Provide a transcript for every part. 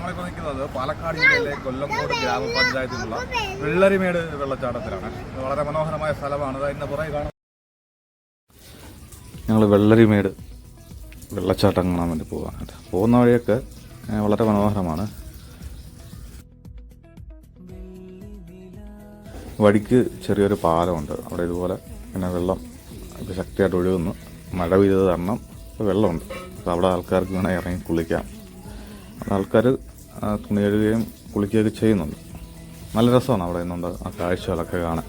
നമ്മളിപ്പോൾ നിൽക്കുന്നത് പാലക്കാട് ജില്ലയിലെ കൊല്ലംകോട് ഗ്രാമപഞ്ചായത്തിലുള്ള വെള്ളരിമേട് വെള്ളച്ചാട്ടത്തിലാണ്. വളരെ മനോഹരമായ സ്ഥലമാണ്. ഇന്ന് പുറകെ കാണും ഞങ്ങൾ വെള്ളരിമേട് വെള്ളച്ചാട്ടം കാണാൻ വേണ്ടി പോകാനായിട്ട്. പോകുന്ന വഴിയൊക്കെ വളരെ മനോഹരമാണ്. വഴിക്ക് ചെറിയൊരു പാലമുണ്ട്. അവിടെ ഇതുപോലെ ഇങ്ങനെ വെള്ളം ശക്തിയായിട്ട് ഒഴുകുന്നു. മഴ പെയ്തത് കാരണം വെള്ളമുണ്ട്. അപ്പോൾ അവിടെ ആൾക്കാർക്ക് ഇങ്ങനെ ഇറങ്ങി കുളിക്കാം. ആൾക്കാർ തുണി കഴുകുകയും കുളിക്കുകയൊക്കെ ചെയ്യുന്നുണ്ട്. നല്ല രസമാണ് അവിടെ നിന്നുണ്ട് ആ കാഴ്ചകളൊക്കെ കാണാൻ.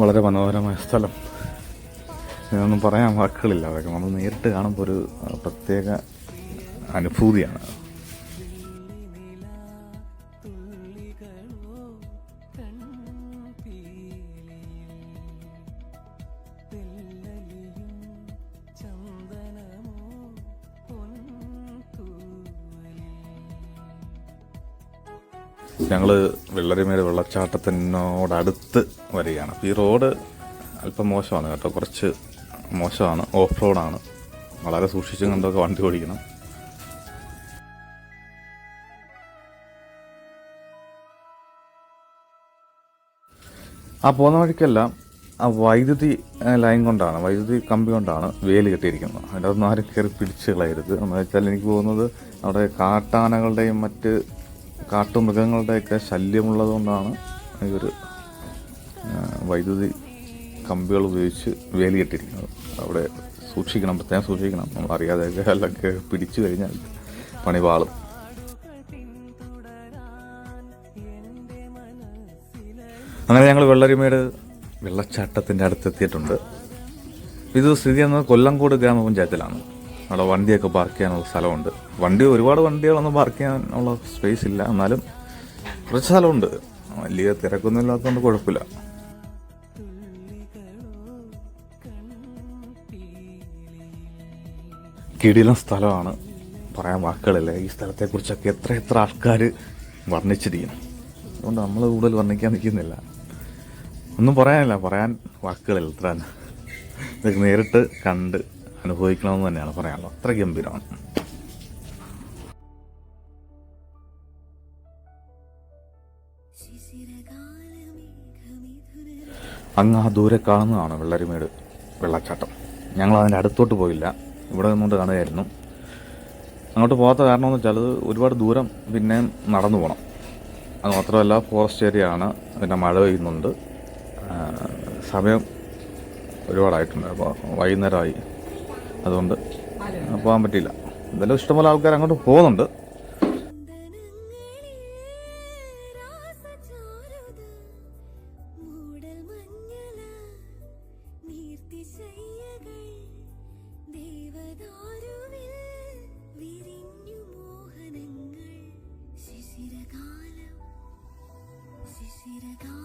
വളരെ മനോഹരമായ സ്ഥലം. ഇതൊന്നും പറയാൻ വാക്കുകളില്ല. അതൊക്കെ നമ്മൾ നേരിട്ട് കാണുമ്പോൾ ഒരു പ്രത്യേക അനുഭൂതിയാണ്. ഞങ്ങൾ വെള്ളരിമേട് വെള്ളച്ചാട്ടത്തിനോടടുത്ത് വരികയാണ്. അപ്പോൾ ഈ റോഡ് അല്പം മോശമാണ് കേട്ടോ. കുറച്ച് മോശമാണ്. ഓഫ് റോഡാണ്. വളരെ സൂക്ഷിച്ചും കണ്ടൊക്കെ വണ്ടി ഓടിക്കണം. ആ പോകുന്ന വഴിക്കെല്ലാം ആ വൈദ്യുതി ലൈൻ കൊണ്ടാണ് വൈദ്യുതി കമ്പി കൊണ്ടാണ് വേലി കെട്ടിയിരിക്കുന്നത്. അതിന്റെ അതൊന്നും ആരും കയറി പിടിച്ച് കളയരുത്. എന്ന് വെച്ചാൽ എനിക്ക് പോകുന്നത് അവിടെ കാട്ടാനകളുടെയും മറ്റ് കാട്ടുമൃഗങ്ങളുടെയൊക്കെ ശല്യമുള്ളത് കൊണ്ടാണ് ഒരു വൈദ്യുതി കമ്പികൾ ഉപയോഗിച്ച് വേലി കെട്ടിയിരിക്കുന്നത് അവിടെ സൂക്ഷിക്കണം പ്രത്യേകം സൂക്ഷിക്കണം. നമ്മൾ അറിയാതെയൊക്കെ അല്ലൊക്കെ പിടിച്ചു കഴിഞ്ഞാൽ പണി അങ്ങനെ ഞങ്ങൾ വെള്ളരിമേട് വെള്ളച്ചാട്ടത്തിന്റെ അടുത്തെത്തിയിട്ടുണ്ട്. ഇത് സ്ഥിതി ചെയ്യുന്നത് കൊല്ലംകോട് ഗ്രാമപഞ്ചായത്തിലാണ്. അവിടെ വണ്ടിയൊക്കെ പാർക്ക് ചെയ്യാനുള്ള സ്ഥലമുണ്ട്. വണ്ടി ഒരുപാട് വണ്ടികളൊന്നും പാർക്ക് ചെയ്യാനുള്ള സ്പേസ് ഇല്ല. എന്നാലും കുറച്ച് സ്ഥലമുണ്ട്. വലിയ തിരക്കൊന്നും ഇല്ലാത്തതുകൊണ്ട് കുഴപ്പമില്ല. കിടിലം സ്ഥലമാണ്. പറയാൻ വാക്കുകളില്ല. ഈ സ്ഥലത്തെക്കുറിച്ചൊക്കെ എത്ര എത്ര ആൾക്കാർ വർണിച്ചിരിക്കുന്നു. അതുകൊണ്ട് നമ്മൾ കൂടുതൽ വർണിക്കാൻ നിൽക്കുന്നില്ല. ഒന്നും പറയാനില്ല. പറയാൻ വാക്കുകളില്ല. ഇത്ര നേരിട്ട് കണ്ട് അനുഭവിക്കണമെന്ന് തന്നെയാണ് പറയാനുള്ളത്. അത്ര ഗംഭീരമാണ്. അങ്ങ് ആ ദൂരെ കാണുന്നതാണ് വെള്ളരിമേട് വെള്ളച്ചാട്ടം. ഞങ്ങൾ അതിന്റെ അടുത്തോട്ട് പോയില്ല. ഇവിടെ നിന്നുകൊണ്ട് കാണുകയായിരുന്നു. അങ്ങോട്ട് പോകാത്ത കാരണം എന്ന് വെച്ചാൽ ഒരുപാട് ദൂരം പിന്നെ നടന്നു പോകണം. അത് മാത്രമല്ല ഫോറസ്റ്റ് ഏരിയ ആണ്. പിന്നെ മഴ പെയ്യുന്നുണ്ട്. സമയം ഒരുപാടായിട്ടുണ്ട്. അപ്പോൾ വൈകുന്നേരമായി. അതുകൊണ്ട് പോകാൻ പറ്റിയില്ല. എന്തായാലും ഇഷ്ടംപോലെ ആൾക്കാർ അങ്ങോട്ട് പോകുന്നുണ്ട്. പരാഗമോ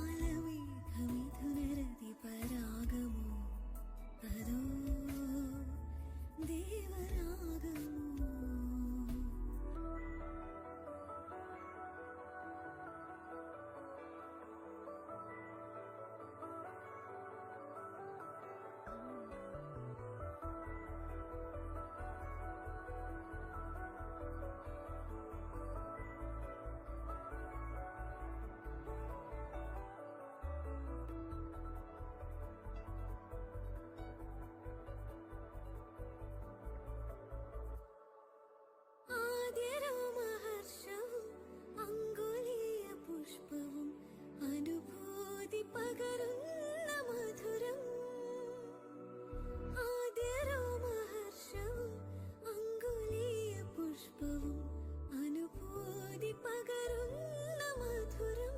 മധുരം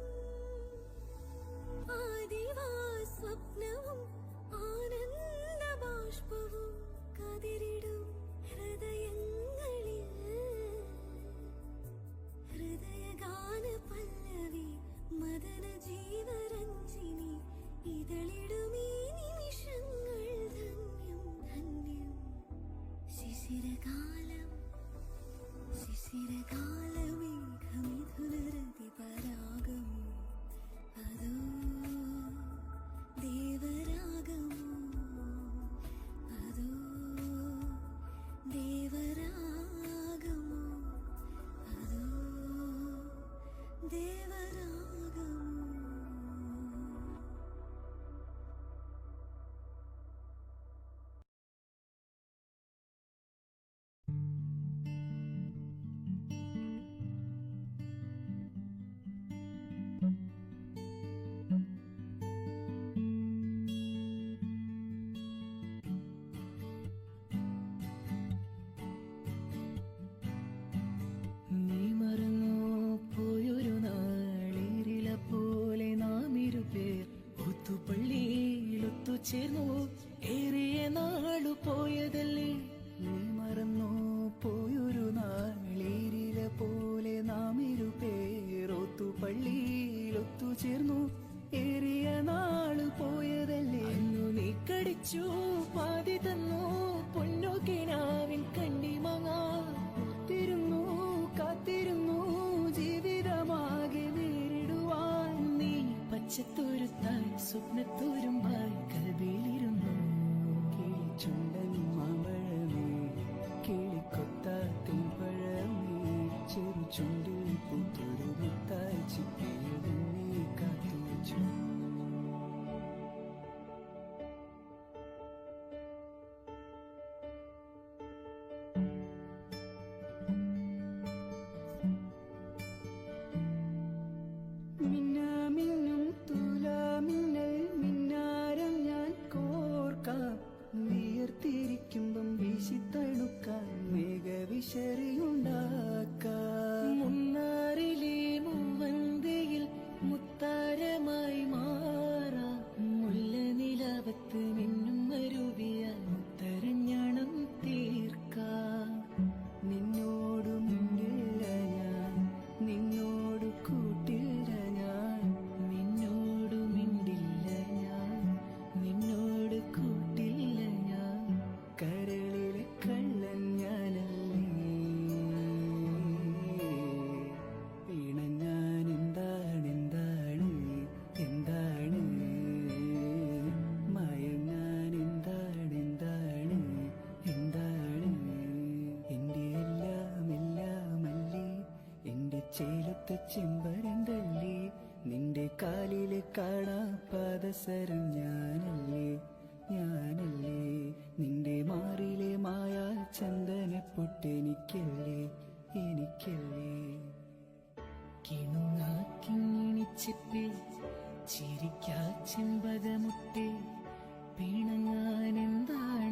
ആദിവാ സ്വപ്നവും ആനന്ദ ബാഷ്പവും കതിരിടും ഹൃദയങ്ങളിൽ தேவராகம் നീളൊത്തുചേർന്നു ഏറിയ നാൾ പോയതല്ലേ? നീ കടിച്ചു പാതി തന്നു. പൊന്നോക്കിനാവിൻ കണ്ടി മങ്ങാ കാത്തിരുന്നു. ജീവിതമാകെ നേരിടുവാൻ നീ പച്ചത്തുരുത്താൻ സ്വപ്നത്തുരുമ്പാൻ mãe. കറുത്ത ചെമ്പരന്തല്ലേ? നിന്റെ കാലിലെ കാണാ ഞാനല്ലേ ഞാനല്ലേ? നിന്റെ മാറിലെ മായ ചന്ദന പൊട്ടെനിക്കല്ലേ എനിക്കല്ലേ? കിണുങ്ങാക്കിങ്ങിണിച്ചിപ്പി ചിരിക്കാ ചെമ്പകമുട്ടി പിണങ്ങാൻ എന്താണ്